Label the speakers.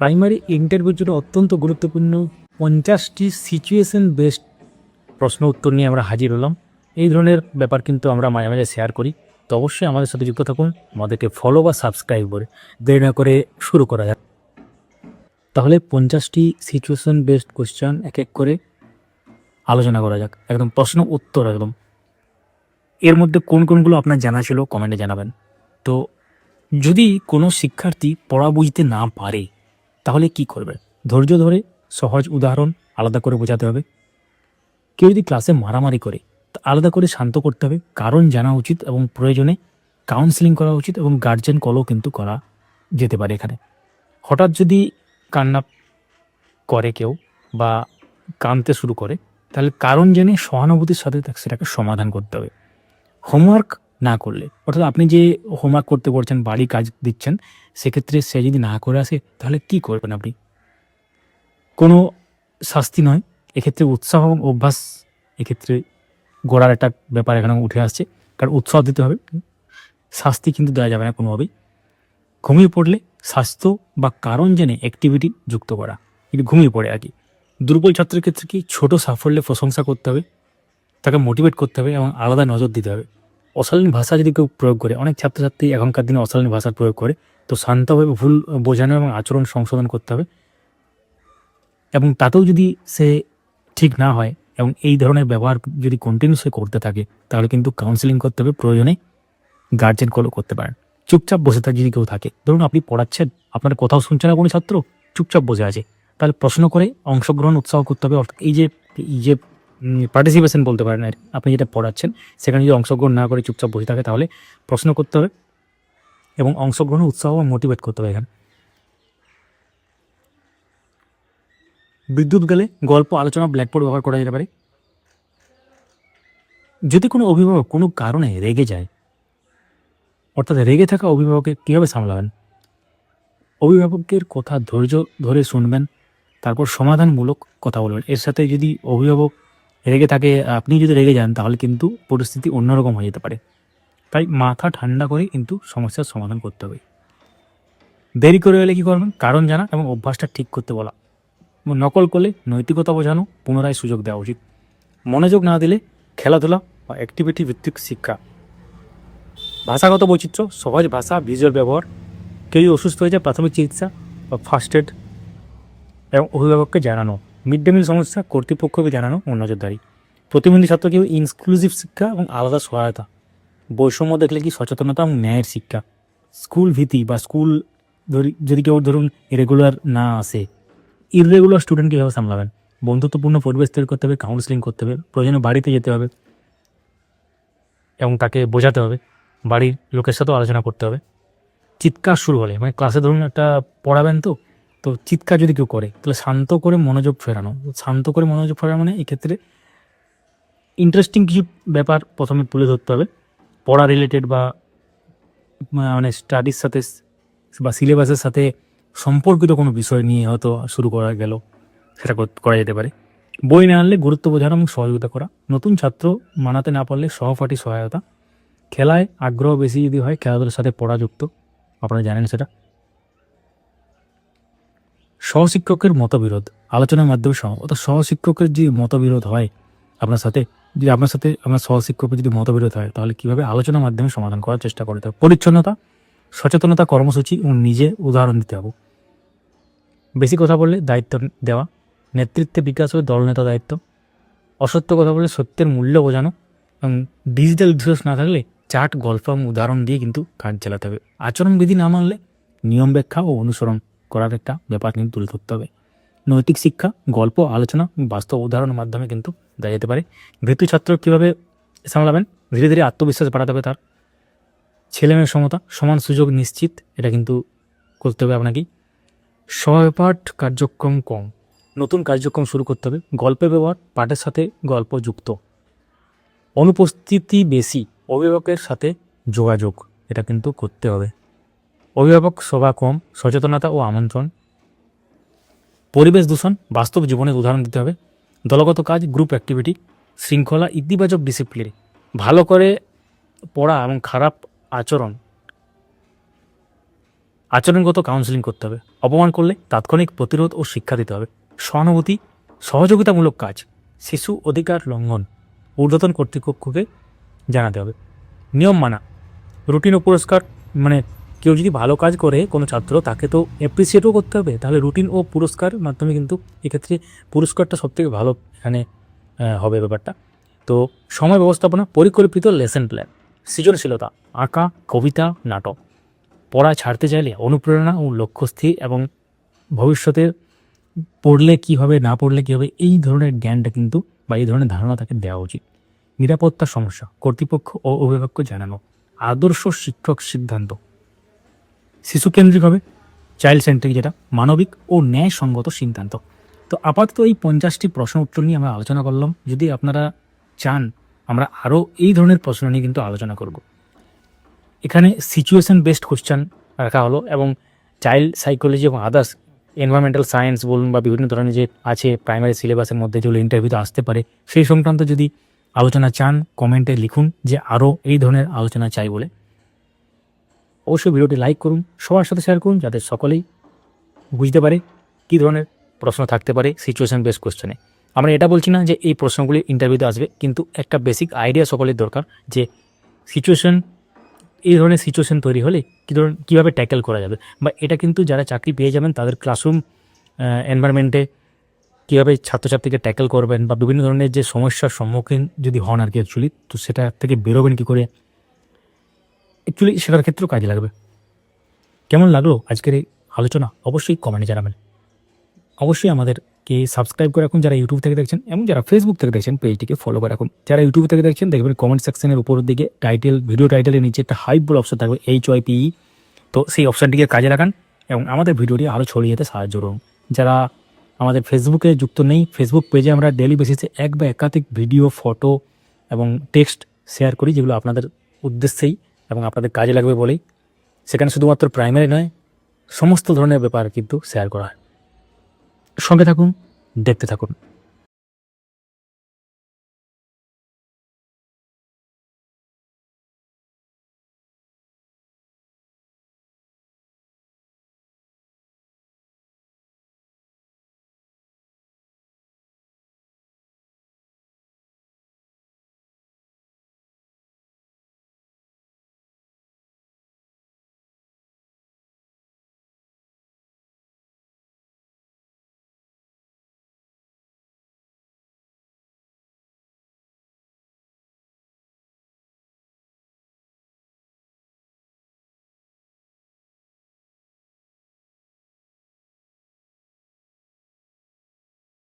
Speaker 1: Primary ইন্টারভিউর জন্য অত্যন্ত গুরুত্বপূর্ণ পঞ্চাশটি সিচুয়েশন বেসড প্রশ্ন উত্তর নিয়ে আমরা হাজির হলাম। এই ধরনের ব্যাপার কিন্তু আমরা মাঝে মাঝে শেয়ার করি। তো অবশ্যই আমাদের সাথে যুক্ত থাকুন, আমাদেরকে ফলো বা সাবস্ক্রাইব করে দেরি না করে শুরু করা যাক। তাহলে পঞ্চাশটি সিচুয়েশন বেসড কোশ্চেন এক এক করে আলোচনা করা যাক। একদম প্রশ্ন উত্তর একদম। এর মধ্যে কোন কোনগুলো আপনার জানা ছিল কমেন্টে জানাবেন। তো যদি কোনো শিক্ষার্থী পড়া বুঝতে না পারে তাহলে কি করবে? ধৈর্য ধরে সহজ উদাহরণ আলাদা করে বোঝাতে হবে। কেউ যদি ক্লাসে মারামারি করে, তা আলাদা করে শান্ত করতে হবে। কারণ জানা উচিত এবং প্রয়োজনে কাউন্সিলিং করা উচিত এবং গার্জেন কলও কিন্তু করা যেতে পারে এখানে। হঠাৎ যদি কান্না করে কেউ বা কাঁদতে শুরু করে, তাহলে কারণ জেনে সহানুভূতির সাথে সেটাকে সমাধান করতে হবে। হোমওয়ার্ক না করলে। অর্থাৎ আপনি যে হোমওয়ার্ক করতে বলছেন, বাড়ি কাজ দিচ্ছেন, সেক্ষেত্রে সে যদি না করে আসে, তাহলে কি করবেন আপনি? কোনো শাস্তি নয়। এক্ষেত্রে উৎসাহ এবং অভ্যাস এক্ষেত্রে গড়ার একটা ব্যাপার এখানে উঠে আসছে। কারণ উৎসাহ দিতে হবে। শাস্তি কিন্তু দেওয়া যাবে না কোনোভাবেই। ঘুমিয়ে পড়লে স্বাস্থ্য বা কারণ জেনে অ্যাক্টিভিটি যুক্ত করা। কিন্তু ঘুমিয়ে পড়ে আর কি দুর্বল ছাত্রের ক্ষেত্রে কি ছোট সাফল্যে প্রশংসা করতে হবে? তাকে মোটিভেট করতে হবে এবং আলাদা নজর দিতে হবে। অশালীন ভাষা যদি কেউ প্রয়োগ করে, অনেক ছাত্রছাত্রী এখনকার দিনে অশালীন ভাষার প্রয়োগ করে, তো শান্তভাবে ভুল বোঝানো এবং আচরণ সংশোধন করতে হবে। এবং তাতেও যদি সে ঠিক না হয় এবং এই ধরনের ব্যবহার যদি কন্টিনিউসলি করতে থাকে, তাহলে কিন্তু কাউন্সিলিং করতে হবে, প্রয়োজনে গার্জেন কলও করতে পারেন। চুপচাপ বসে থাকে যদি কেউ থাকে। ধরুন আপনি পড়াচ্ছেন, আপনার কোথাও শুনছে না কোনো ছাত্র, চুপচাপ বসে আছে। তাহলে প্রশ্ন করে অংশগ্রহণ, উৎসাহ করতে হবে। অর্থাৎ এই যে এই যে পার্টিসিপেশন বলতে পারেন আর আপনি যেটা পড়াচ্ছেন, সেখানে যদি অংশগ্রহণ না করে চুপচাপ বসে থাকে, তাহলে প্রশ্ন করতে হবে এবং অংশগ্রহণ উৎসাহ বা মোটিভেট করতে হবে এখানে। বিদ্যুৎ গেলে গল্প, আলোচনা ব্ল্যাকবোর্ড ব্যবহার করা যেতে পারে। যদি কোনো অভিভাবক কোনো কারণে রেগে যায়, অর্থাৎ রেগে থাকা অভিভাবককে কীভাবে সামলাবেন? অভিভাবকের কথা ধৈর্য ধরে শুনবেন, তারপর সমাধানমূলক কথা বলবেন। এর সাথে যদি অভিভাবক রেগে থাকে, আপনি যদি রেগে যান, তাহলে কিন্তু পরিস্থিতি অন্যরকম হয়ে যেতে পারে। তাই মাথা ঠান্ডা করে কিন্তু সমস্যার সমাধান করতে হবে। দেরি করে এলে কী করবেন? কারণ জানা এবং অভ্যাসটা ঠিক করতে বলা। নকল করলে নৈতিকতা বোঝানো পুনরায় সুযোগ দেওয়া উচিত। মনোযোগ না দিলে খেলাধুলা বা অ্যাক্টিভিটি ভিত্তিক শিক্ষা। ভাষাগত বৈচিত্র্য, সহজ ভাষা ভিজুয়াল ব্যবহার, কেউ অসুস্থ হয়ে যায়, প্রাথমিক চিকিৎসা বা ফার্স্ট এড এবং অভিভাবককে জানানো। মিড ডে মিল সমস্যা কর্তৃপক্ষকে জানানো ও নজরদারি। প্রতিবন্ধী ছাত্রকে ইনক্লুসিভ শিক্ষা এবং আলাদা সহায়তা। বৈষম্য দেখলে কি সচেতনতা এবং ন্যায়ের শিক্ষা। স্কুল ভীতি বা স্কুল যদি কেউ ধরুন রেগুলার না আসে ইররেগুলার স্টুডেন্ট কীভাবে সামলাবেন? বন্ধুত্বপূর্ণ পরিবেশ তৈরি করতে হবে কাউন্সিলিং করতে হবে, প্রয়োজনে বাড়িতে যেতে হবে, এবং তাকে বোঝাতে হবে, বাড়ির লোকের সাথেও আলোচনা করতে হবে। চিৎকার শুরু হলে মানে ক্লাসে ধরুন একটা পড়াবেন তো তো চিৎকার যদি কেউ করে, তাহলে শান্ত করে মনোযোগ ফেরানো। শান্ত করে মনোযোগ ফেরানো মানে এক্ষেত্রে ইন্টারেস্টিং কিছু ব্যাপার প্রথমে তুলে ধরতে হবে। পড়া রিলেটেড বা মানে স্টাডির সাথে বা সিলেবাসের সাথে সম্পর্কিত কোনো বিষয় নিয়ে হয়তো শুরু করা গেল, সেটা করা যেতে পারে। বই না আনলে গুরুত্ব বোঝানো এবং সহযোগিতা করা। নতুন ছাত্র মানাতে না পারলে সহপাঠী সহায়তা। খেলায় আগ্রহ বেশি যদি হয়, খেলাধুলার সাথে পড়া যুক্ত। আপনারা জানেন সেটা। সহশিক্ষকের মতবিরোধ, আলোচনার মাধ্যমে অর্থাৎ সহশিক্ষকের যে মতবিরোধ হয় আপনার সাথে, যদি আপনার সাথে আপনার সহশিক্ষকের যদি মতবিরোধ হয়, তাহলে কীভাবে আলোচনার মাধ্যমে সমাধান করার চেষ্টা করতে হবে? পরিচ্ছন্নতা, সচেতনতা কর্মসূচি এবং নিজে উদাহরণ দিতে হবে। বেশি কথা বললে দায়িত্ব দেওয়া, নেতৃত্বে বিকাশ হবে দলনেতা দায়িত্ব, অসত্য কথা বলে সত্যের মূল্য বোঝানো এবং ডিজিটাল রিসোর্স না থাকলে চার্ট গল্প এবং উদাহরণ দিয়ে কিন্তু কাজ চালাতে হবে। আচরণবিধি না মানলে নিয়ম ব্যাখ্যা ও অনুসরণ করার একটা ব্যাপার কিন্তু তুলে ধরতে হবে। নৈতিক শিক্ষা, গল্প, আলোচনা, বাস্তব উদাহরণের মাধ্যমে কিন্তু দেওয়া যেতে পারে। ভৃতু ছাত্র কীভাবে সামলাবেন? ধীরে ধীরে আত্মবিশ্বাস বাড়াতে হবে তার। ছেলেমেয়ের সমতা, সমান সুযোগ নিশ্চিত, এটা কিন্তু করতে হবে আপনাকেই। সহপাঠ কার্যক্রম কম। নতুন কার্যক্রম শুরু করতে হবে। গল্পের ব্যবহার, পাঠের সাথে গল্প যুক্ত। অনুপস্থিতি বেশি, অভিভাবকের সাথে যোগাযোগ, এটা কিন্তু করতে হবে। অভিভাবক সভা কম, সচেতনতা ও আমন্ত্রণ। পরিবেশ দূষণ, বাস্তব জীবনের উদাহরণ দিতে হবে। দলগত কাজ গ্রুপ অ্যাক্টিভিটি শৃঙ্খলা, ইতিবাচক ডিসিপ্লিন ভালো করে পড়া এবং খারাপ আচরণ। আচরণগত কাউন্সেলিং করতে হবে। অপমান করলে তাৎক্ষণিক প্রতিরোধ ও শিক্ষা দিতে হবে। সহানুভূতি, সহযোগিতামূলক কাজ, শিশু অধিকার লঙ্ঘন, ঊর্ধ্বতন কর্তৃপক্ষকে জানাতে হবে। নিয়ম মানা রুটিন ও পুরস্কার মানে কেউ যদি ভালো কাজ করে কোনো ছাত্র, তাকে তো অ্যাপ্রিসিয়েটও করতে হবে। তাহলে রুটিন ও পুরস্কার মাধ্যমে কিন্তু এক্ষেত্রে পুরস্কারটা সবথেকে ভালো এখানে হবে ব্যাপারটা। তো সময় ব্যবস্থাপনা, পরিকল্পিত লেসন প্ল্যান সৃজনশীলতা, আঁকা, কবিতা, নাটক। পড়া ছাড়তে চাইলে অনুপ্রেরণা ও লক্ষ্যস্থির এবং ভবিষ্যতে পড়লে কী হবে, না পড়লে কী হবে, এই ধরনের জ্ঞানটা কিন্তু বা এই ধরনের ধারণা তাকে দেওয়া উচিত। নিরাপত্তা সমস্যা, কর্তৃপক্ষ ও অভিভাবককে জানানো, আদর্শ শিক্ষক সিদ্ধান্ত। শিশুকেন্দ্রিক হবে চাইল্ড সেন্ট্রিক যেটা, মানবিক ও ন্যায়সঙ্গত সিদ্ধান্ত। তো আপাতত এই পঞ্চাশটি প্রশ্ন উত্তর নিয়ে আমরা আলোচনা করলাম। যদি আপনারা চান, আমরা আরও এই ধরনের প্রশ্ন নিয়ে কিন্তু আলোচনা করব। এখানে সিচুয়েশন বেসড কোশ্চেন রাখা হলো এবং চাইল্ড সাইকোলজি এবং আদার্স এনভায়রনমেন্টাল সায়েন্স বলুন বা বিভিন্ন ধরনের যে আছে প্রাইমারি সিলেবাসের মধ্যে যেগুলো ইন্টারভিউতে আসতে পারে, সেই সংক্রান্ত যদি আলোচনা চান কমেন্টে লিখুন যে আরও এই ধরনের আলোচনা চাই বলে। অবশ্যই ভিডিওটি লাইক করুন, সবার সাথে শেয়ার করুন যাতে সকলেই বুঝতে পারে কী ধরনের প্রশ্ন থাকতে পারে সিচুয়েশান বেস কোশ্চেনে আমরা এটা বলছি না যে এই প্রশ্নগুলি ইন্টারভিউতে আসবে, কিন্তু একটা বেসিক আইডিয়া সকলের দরকার যে সিচুয়েশন এই ধরনের সিচুয়েশন তৈরি হলে কী ধরনের কীভাবে ট্যাকেল করা যাবে বা এটা কিন্তু যারা চাকরি পেয়ে যাবেন তাদের ক্লাসরুম এনভায়রনমেন্টে কীভাবে ছাত্রছাত্রীকে ট্যাকেল করবেন বা বিভিন্ন ধরনের যে সমস্যার সম্মুখীন যদি হন আর কি অ্যাকচুয়ালি তো সেটা থেকে বেরোবেন কী করে অ্যাকচুয়ালি সেটার ক্ষেত্রেও কাজে লাগবে। কেমন লাগল আজকের এই আলোচনা? অবশ্যই কমেন্টে জানাবেন। অবশ্যই আমাদেরকে সাবস্ক্রাইব করে রাখুন, যারা ইউটিউব থেকে দেখছেন এবং যারা ফেসবুক থেকে দেখছেন পেজটিকে ফলো করে রাখুন। যারা ইউটিউব থেকে দেখছেন, দেখবেন কমেন্ট সেকশনের উপরের দিকে টাইটেল ভিডিও টাইটেলের নিচে একটা হাইপ বলে অপশন থাকবে এইচ ওয়াই পিই তো সেই অপশানটিকে কাজে লাগান এবং আমাদের ভিডিওটি আরও ছড়িয়ে যেতে সাহায্য করুন। যারা আমাদের ফেসবুকে যুক্ত নেই ফেসবুক পেজে আমরা ডেলি বেসিসে এক বা একাধিক ভিডিও ফটো এবং টেক্সট শেয়ার করি, যেগুলো আপনাদের উদ্দেশ্যেই এবং আপনাদের কাজে লাগবে বলেই। সেখানে শুধুমাত্র প্রাইমারি নয়, সমস্ত ধরনের ব্যাপার কিন্তু শেয়ার করা হয়। সঙ্গে থাকুন, দেখতে থাকুন।